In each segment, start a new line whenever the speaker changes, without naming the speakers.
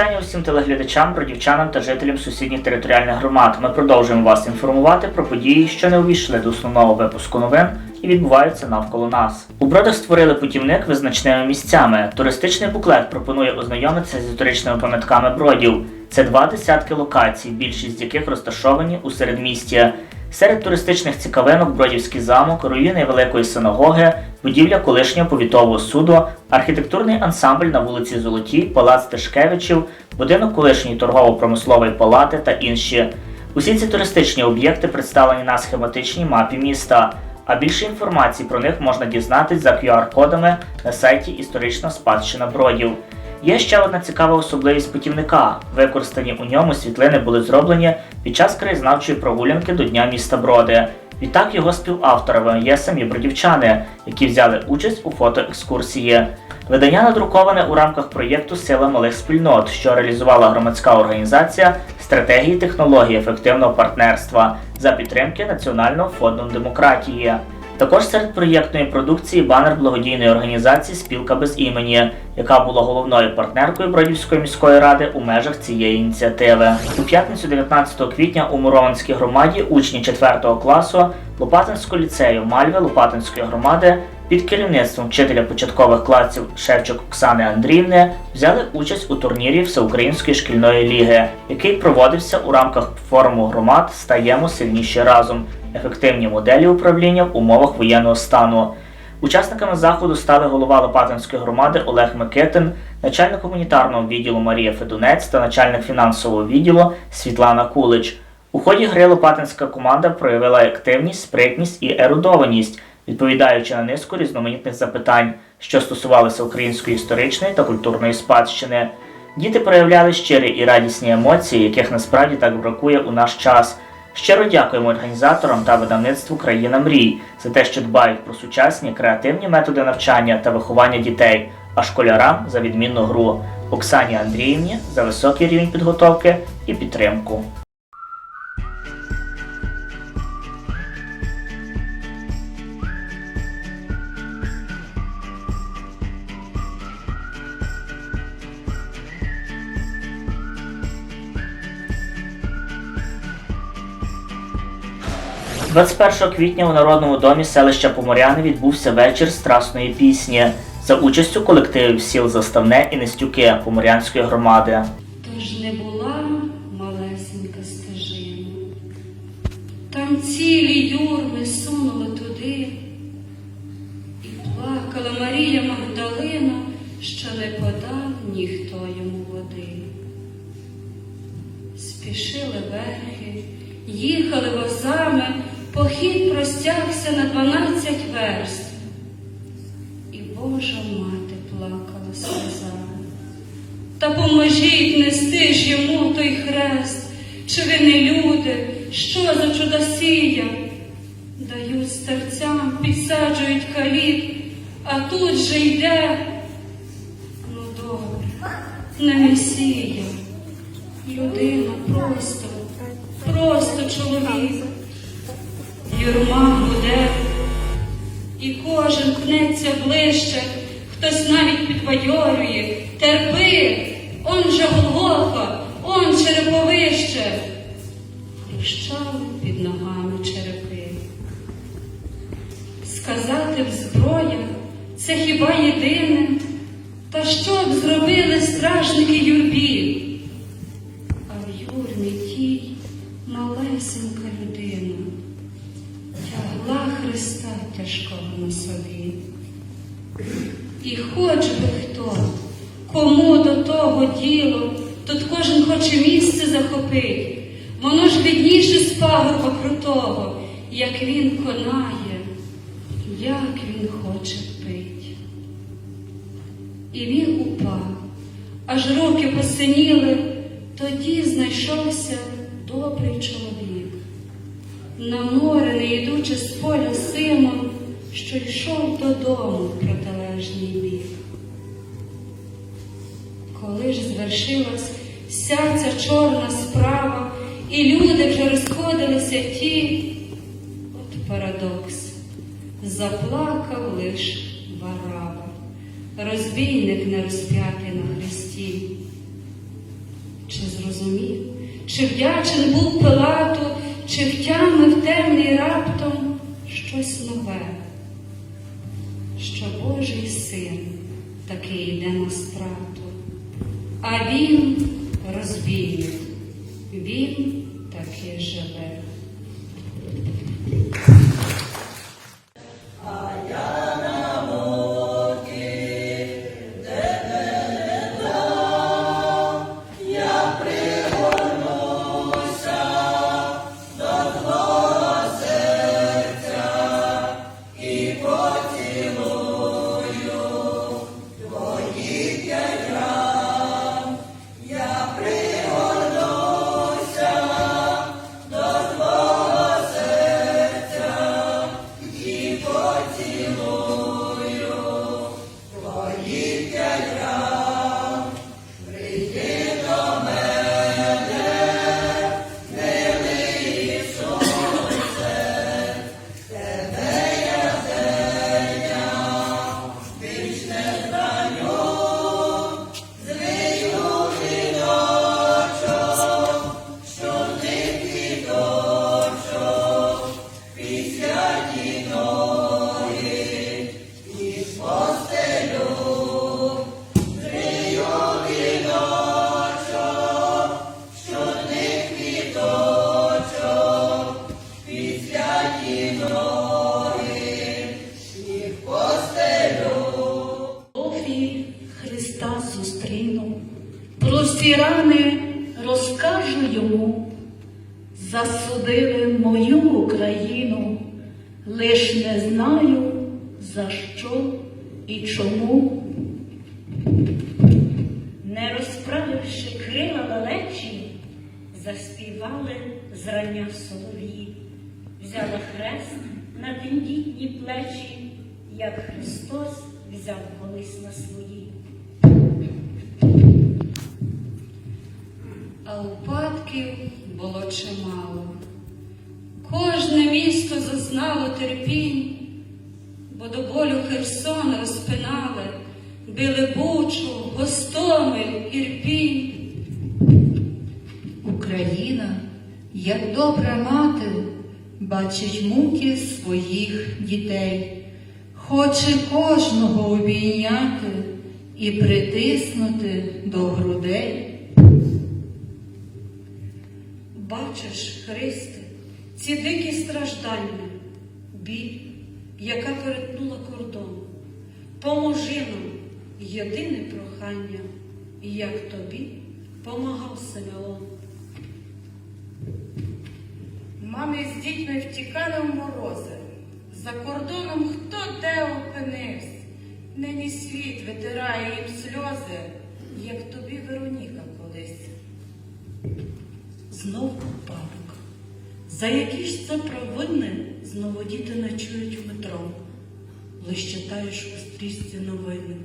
Вітання усім телеглядачам, бродівчанам та жителям сусідніх територіальних громад. Ми продовжуємо вас інформувати про події, що не увійшли до основного випуску новин і відбуваються навколо нас. У бродах створили путівник визначними місцями. Туристичний буклет пропонує ознайомитися з історичними пам'ятками бродів. Це два десятки локацій, більшість яких розташовані у середмісті. Серед туристичних цікавинок Бродівський замок, руїни Великої синагоги, будівля колишнього повітового суду, архітектурний ансамбль на вулиці Золотій, палац Тишкевичів, будинок колишньої торгово-промислової палати та інші. Усі ці туристичні об'єкти представлені на схематичній мапі міста. А більше інформації про них можна дізнатись за QR-кодами на сайті Історична спадщина Бродів. Є ще одна цікава особливість путівника. Використані у ньому світлини були зроблені під час краєзнавчої прогулянки до Дня міста Броди. Відтак його співавторами є самі бродівчани, які взяли участь у фотоекскурсії. Видання надруковане у рамках проєкту Сила малих спільнот, що реалізувала громадська організація стратегії технології ефективного партнерства за підтримки Національного фонду демократії. Також серед проєктної продукції банер благодійної організації Спілка без імені, яка була головною партнеркою Бродівської міської ради у межах цієї ініціативи. У п'ятницю 19 квітня у Мурованській громаді учні 4 класу Лопатинського ліцею Мальви Лопатинської громади під керівництвом вчителя початкових класів Шевчук Оксани Андріївни взяли участь у турнірі Всеукраїнської шкільної ліги, який проводився у рамках форуму громад Стаємо сильніші разом ефективні моделі управління в умовах воєнного стану. Учасниками заходу стали голова Лопатинської громади Олег Микитин, начальник гуманітарного відділу Марія Федунець та начальник фінансового відділу Світлана Кулич. У ході гри Лопатинська команда проявила активність, спритність і ерудованість, відповідаючи на низку різноманітних запитань, що стосувалися української історичної та культурної спадщини. Діти проявляли щирі і радісні емоції, яких насправді так бракує у наш час. Щиро дякуємо організаторам та видавництву Країна мрій за те, що дбають про сучасні креативні методи навчання та виховання дітей, а школярам за відмінну гру, Оксані Андріївні за високий рівень підготовки і підтримку. – 21 квітня у Народному домі селища Поморяни відбувся вечір страсної пісні за участю колективів сіл Заставне і Нестюки Поморянської громади.
Тож не була малесенька стежина, там цілі простягся на дванадцять верст. І Божа мати плакала сльозами. Та поможіть нести ж йому той хрест, чи ви не люди, що за чудосія? Дають старцям, підсаджують каліт, а тут же йде, ну добре, не месія, людина просто, просто чоловік. Юрма буде, і кожен пнеться ближче, хтось навіть підбайорює. Терпи, он же Голгофа, он череповище. Лущали під ногами черепи. Сказати б зброя, це хіба єдине, та що б зробили стражники юрбі? А в юрмі тій малесенька людина тягла Христа тяжкого на собі. І хоч би хто, кому до того діло, тут кожен хоче місце захопить, воно ж бідніше з пагорба крутого, як він конає, як він хоче пить. І він упав, аж руки посиніли, тоді знайшовся добрий чоловік. На море, не йдучи з поля сином, що йшов додому в протилежній бік. Коли ж звершилась вся ця чорна справа, і люди вже розходилися ті, от парадокс, заплакав лиш Вараба, розбійник не розп'ятий на хресті. чи зрозумів, чи вдячен був Пилату, чи втямив темний раптом щось нове, що Божий син таки йде на страту, а він розбійник, він таки живе.
Взяв колись на свої.
А упадків було чимало. Кожне місто зазнало терпінь, бо до болю Херсон розпинали, били Бучу, Гостомель, Ірпінь.
Україна, як добра мати, бачить муки своїх дітей, хоче кожного обійняти і притиснути до грудей.
Бачиш, Христе, ці дикі страждання, біль, яка перетнула кордон. Поможи нам, єдине прохання, як тобі помагав Симеон.
Мами з дітьми втікали в морози. За кордоном хто де опинився. Нині світ витирає їм сльози, як тобі Вероніка колись.
Знов упадок. За які ж це провини знову діти ночують в метро. Лиш читаєш у стрічці новини.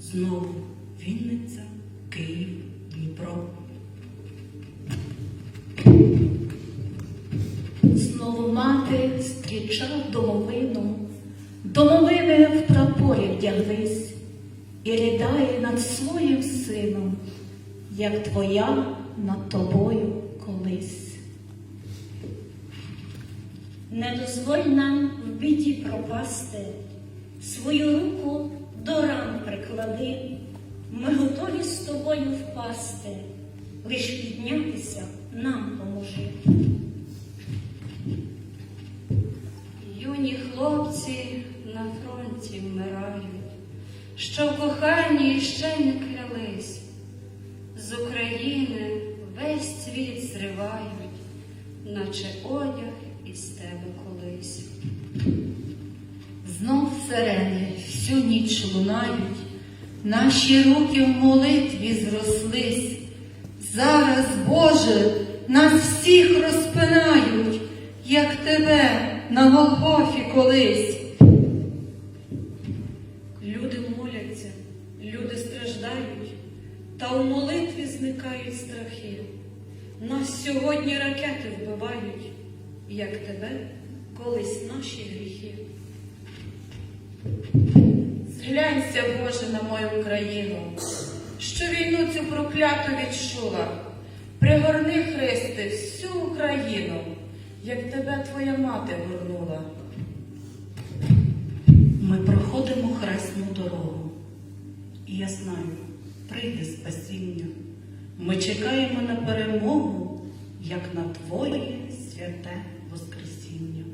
Знову Вінниця, Київ, Дніпро. І ридає над своїм сином, як твоя над тобою колись. Не дозволь нам в біді пропасти, свою руку до ран приклади, ми готові з тобою впасти, лиш піднятися нам поможи.
Юні хлопці на фронті вмирають, що в коханні ще не клялись. З України весь світ зривають, наче одяг із тебе колись.
Знов сирени всю ніч лунають, наші руки в молитві зрослись. Зараз, Боже, нас всіх розпинають, як тебе на Голгофі колись.
Люди моляться, люди страждають, та у молитві зникають страхи. Нас сьогодні ракети вбивають, як тебе колись наші гріхи.
Зглянься, Боже, на мою країну, що війну цю прокляту відчула. Пригорни, Христе, всю Україну, як тебе твоя мати горнула.
Ми проходимо хресну дорогу, і я знаю, прийде спасіння. Ми чекаємо на перемогу, як на Твоє святе Воскресіння.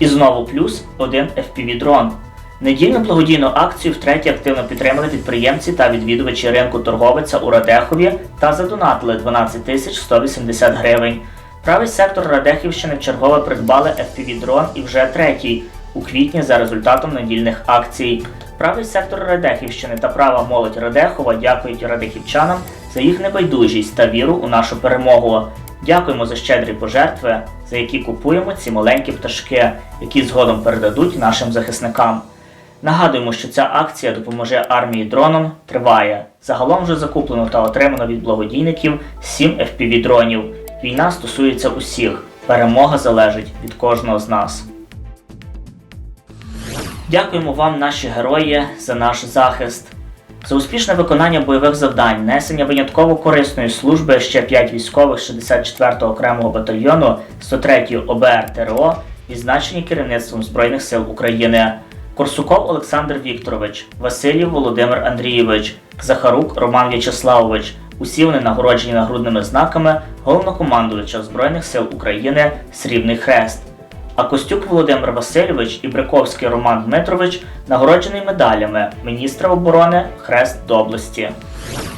І знову плюс один FPV-дрон. Недільну благодійну акцію втретє активно підтримали підприємці та відвідувачі ринку торговиця у Радехові та задонатили 12 тисяч 180 гривень. Правий сектор Радехівщини вчергове придбали FPV-дрон і вже третій у квітні за результатом недільних акцій. Правий сектор Радехівщини та права молодь Радехова дякують радехівчанам за їх небайдужість та віру у нашу перемогу. Дякуємо за щедрі пожертви, за які купуємо ці маленькі пташки, які згодом передадуть нашим захисникам. Нагадуємо, що ця акція допоможе армії дроном триває. Загалом вже закуплено та отримано від благодійників 7 FPV дронів. Війна стосується усіх. Перемога залежить від кожного з нас. Дякуємо вам, наші герої, за наш захист. За успішне виконання бойових завдань, несення винятково корисної служби ще 5 військових 64-го окремого батальйону 103-ї ОБР ТРО відзначені керівництвом Збройних сил України. Корсуков Олександр Вікторович, Васильєв Володимир Андрійович, Захарук Роман В'ячеславович. Усі вони нагороджені нагрудними знаками головнокомандувача Збройних сил України Срібний Хрест. А Костюк Володимир Васильович і Бриковський Роман Дмитрович нагороджений медалями міністра оборони Хрест доблесті.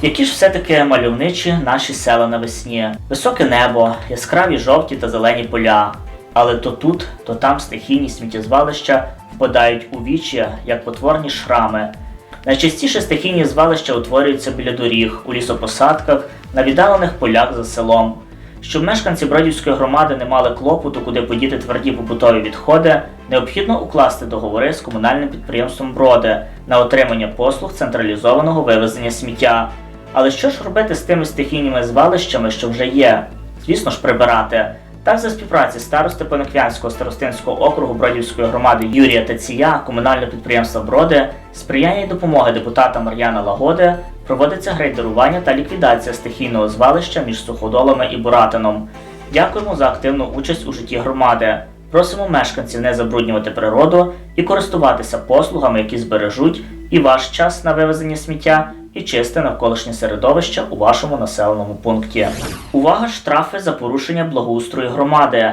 Які ж все-таки мальовничі наші села навесні, високе небо, яскраві жовті та зелені поля. Але то тут, то там стихійні сміттєзвалища впадають у вічі, як потворні шрами. Найчастіше стихійні звалища утворюються біля доріг, у лісопосадках, на віддалених полях за селом. Щоб мешканці Бродівської громади не мали клопоту, куди подіти тверді побутові відходи, необхідно укласти договори з комунальним підприємством Броди на отримання послуг централізованого вивезення сміття. Але що ж робити з тими стихійними звалищами, що вже є? Звісно ж, прибирати. Так, за співпраці старости Понеквянського старостинського округу Бродівської громади Юрія Тація, комунального підприємства Броди, сприяння і допомоги депутата Мар'яна Лагоди проводиться грейдерування та ліквідація стихійного звалища між суходолами і Буратином. Дякуємо за активну участь у житті громади. Просимо мешканців не забруднювати природу і користуватися послугами, які збережуть і ваш час на вивезення сміття, і чисте навколишнє середовище у вашому населеному пункті. Увага штрафи за порушення благоустрою громади.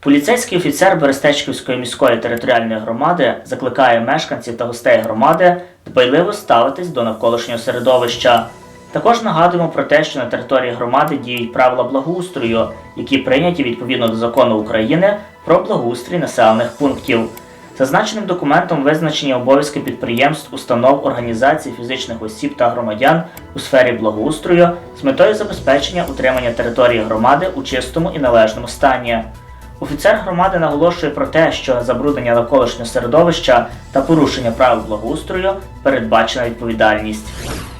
Поліцейський офіцер Берестечківської міської територіальної громади закликає мешканців та гостей громади дбайливо ставитись до навколишнього середовища. Також нагадуємо про те, що на території громади діють правила благоустрою, які прийняті відповідно до закону України про благоустрій населених пунктів. Зазначеним документом визначені обов'язки підприємств, установ, організацій, фізичних осіб та громадян у сфері благоустрою з метою забезпечення утримання території громади у чистому і належному стані. Офіцер громади наголошує про те, що забруднення навколишнього середовища та порушення правил благоустрою передбачена відповідальність.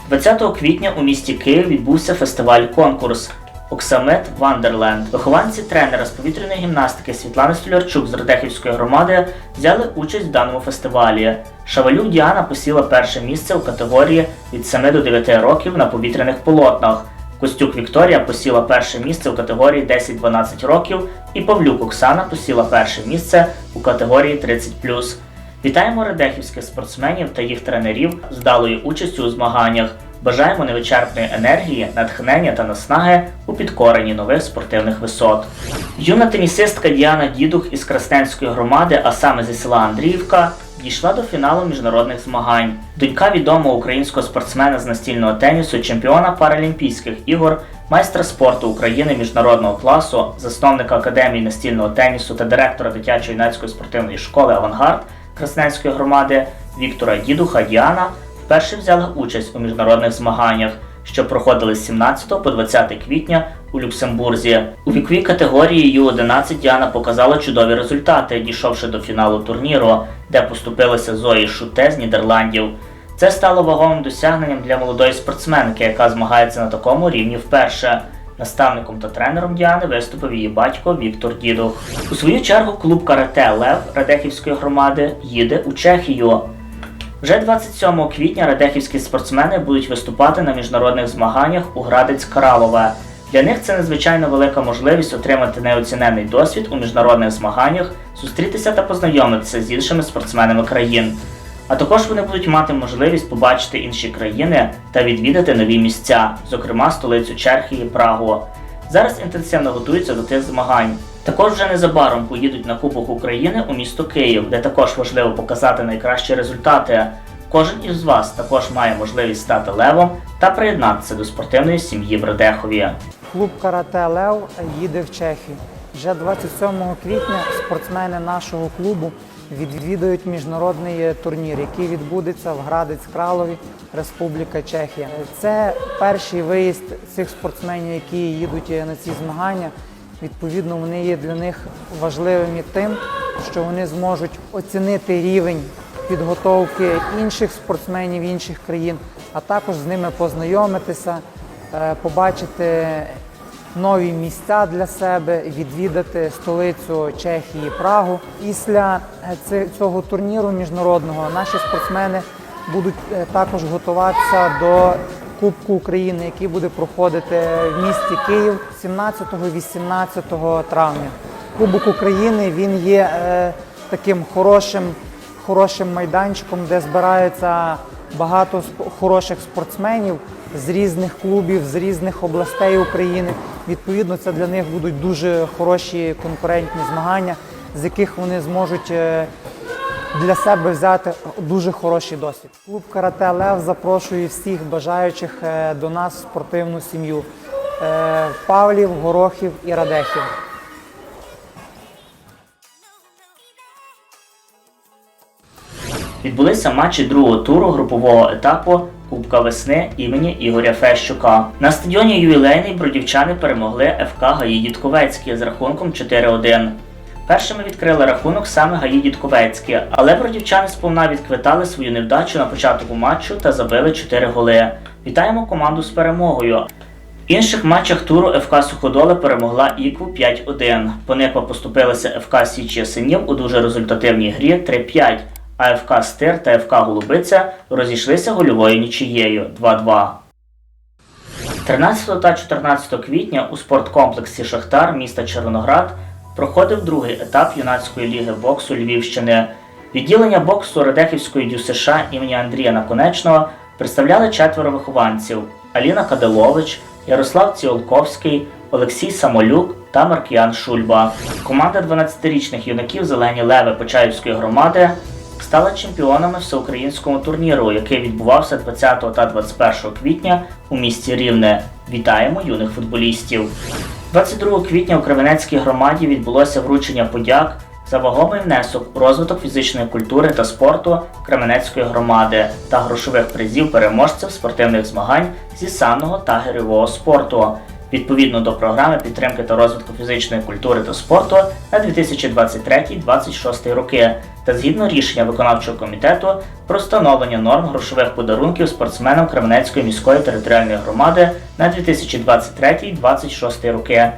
20 квітня у місті Київ відбувся фестиваль-конкурс Оксамит Вандерленд. Вихованці тренера з повітряної гімнастики Світлани Столярчук з Радехівської громади взяли участь в даному фестивалі. Шавалюк Діана посіла перше місце у категорії від 7 до 9 років на повітряних полотнах. Костюк Вікторія посіла перше місце у категорії 10-12 років, і Павлюк Оксана посіла перше місце у категорії 30+. Вітаємо радехівських спортсменів та їх тренерів з вдалою участю у змаганнях. Бажаємо невичерпної енергії, натхнення та наснаги у підкоренні нових спортивних висот. Юна тенісистка Діана Дідух із Красненської громади, а саме зі села Андріївка, дійшла до фіналу міжнародних змагань. Донька відомого українського спортсмена з настільного тенісу, чемпіона Паралімпійських ігор, майстра спорту України міжнародного класу, засновника Академії настільного тенісу та директора дитячо-юнацької спортивної школи Авангард Красненської громади Віктора Дідуха Діана вперше взяла участь у міжнародних змаганнях, що проходили з 17 по 20 квітня у Люксембурзі. У віковій категорії Ю-11 Діана показала чудові результати, дійшовши до фіналу турніру, де поступилася Зої Шуте з Нідерландів. Це стало вагомим досягненням для молодої спортсменки, яка змагається на такому рівні вперше. Наставником та тренером Діани виступив її батько Віктор Дідух. У свою чергу клуб карате Лев Радехівської громади їде у Чехію. Вже 27 квітня радехівські спортсмени будуть виступати на міжнародних змаганнях у Градець Кралове. Для них це надзвичайно велика можливість отримати неоцінений досвід у міжнародних змаганнях, зустрітися та познайомитися з іншими спортсменами країн. А також вони будуть мати можливість побачити інші країни та відвідати нові місця, зокрема столицю Чехії Прагу. Зараз інтенсивно готуються до тих змагань. Також вже незабаром поїдуть на Кубок України у місто Київ, де також важливо показати найкращі результати. Кожен із вас також має можливість стати левом та приєднатися до спортивної сім'ї в Радехові.
Клуб Карате Лев їде в Чехію. Вже 27 квітня спортсмени нашого клубу відвідують міжнародний турнір, який відбудеться в Градець Кралові, Республіка Чехія. Це перший виїзд цих спортсменів, які їдуть на ці змагання. Відповідно, вони є для них важливими тим, що вони зможуть оцінити рівень підготовки інших спортсменів інших країн, а також з ними познайомитися, е, побачити нові місця для себе, відвідати столицю Чехії Прагу. Після е, цього турніру міжнародного наші спортсмени будуть е, також готуватися до Кубку України, який буде проходити в місті Київ 17-18 травня. Кубок України він є е, таким хорошим, хорошим майданчиком, де збирається багато хороших спортсменів з різних клубів, з різних областей України. Відповідно, це для них будуть дуже хороші конкурентні змагання, з яких вони зможуть е, для себе взяти дуже хороший досвід. Клуб Карате Лев запрошує всіх бажаючих е, до нас в спортивну сім'ю. Е, Павлів, Горохів і Радехів.
Відбулися матчі другого туру групового етапу Кубка весни імені Ігоря Фещука. На стадіоні ювілейний бродівчани перемогли ФК Гаї Дідковецькі з рахунком 4-1. Першими відкрили рахунок саме Гаї Дідковецькі, але бродівчани сповна відквитали свою невдачу на початку матчу та забили 4 голи. Вітаємо команду з перемогою. В інших матчах туру ФК Суходоли перемогла Ікву 5-1. Пониква поступилися ФК Січі Синів у дуже результативній грі 3-5, а ФК Стир та ФК Голубиця розійшлися гольовою нічиєю 2-2. 13 та 14 квітня у спорткомплексі Шахтар міста Червоноград проходив другий етап юнацької ліги боксу Львівщини. Відділення боксу Радехівської ДЮСШ імені Андрія Наконечного представляли четверо вихованців: Аліна Кадилович, Ярослав Ціолковський, Олексій Самолюк та Маркіян Шульба. Команда 12-річних юнаків Зелені Леви Почаївської громади стала чемпіонами всеукраїнського турніру, який відбувався 20 та 21 квітня у місті Рівне. Вітаємо юних футболістів! 22 квітня у Кременецькій громаді відбулося вручення подяк за вагомий внесок у розвиток фізичної культури та спорту Кременецької громади та грошових призів переможців спортивних змагань зі санного та гирьового спорту. Відповідно до програми підтримки та розвитку фізичної культури та спорту на 2023-2026 роки та згідно рішення виконавчого комітету про встановлення норм грошових подарунків спортсменам Кременецької міської територіальної громади на 2023-2026 роки.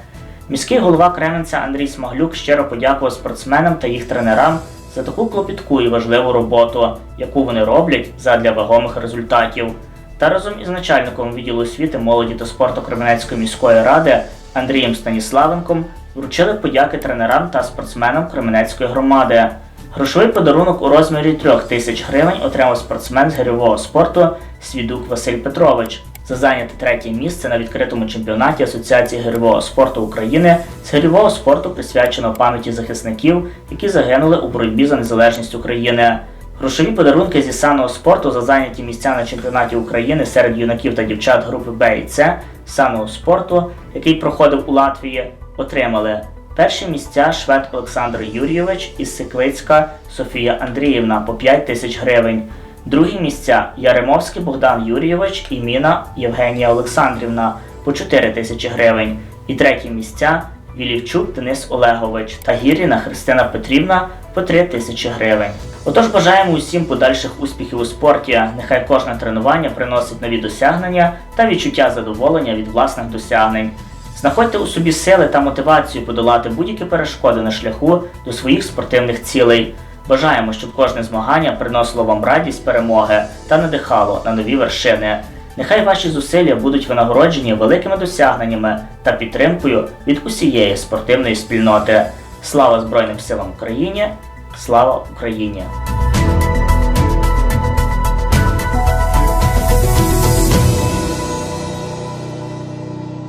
Міський голова Кременця Андрій Смаглюк щиро подякував спортсменам та їх тренерам за таку клопітку і важливу роботу, яку вони роблять задля вагомих результатів. Та разом із начальником відділу освіти, молоді та спорту Кременецької міської ради Андрієм Станіславенком вручили подяки тренерам та спортсменам Кременецької громади. Грошовий подарунок у розмірі 3 тисяч гривень отримав спортсмен з гирьового спорту Свідук Василь Петрович за зайняте третє місце на відкритому чемпіонаті Асоціації гирьового спорту України з гирьового спорту присвячено пам'яті захисників, які загинули у боротьбі за незалежність України. Грошові подарунки зі санного спорту за зайняті місця на чемпіонаті України серед юнаків та дівчат групи Б і С санного спорту, який проходив у Латвії, отримали перші місця швед Олександр Юрійович і Сиклицька Софія Андріївна по 5 тисяч гривень. Другі місця Яремовський Богдан Юрійович і Міна Євгенія Олександрівна по 4 тисячі гривень. І треті місця Вілівчук Денис Олегович та Гіріна Христина Петрівна по 3 тисячі гривень. Отож бажаємо усім подальших успіхів у спорті. Нехай кожне тренування приносить нові досягнення та відчуття задоволення від власних досягнень. Знаходьте у собі сили та мотивацію подолати будь-які перешкоди на шляху до своїх спортивних цілей. Бажаємо, щоб кожне змагання приносило вам радість перемоги та надихало на нові вершини. Нехай ваші зусилля будуть винагороджені великими досягненнями та підтримкою від усієї спортивної спільноти. Слава Збройним силам України! Слава Україні!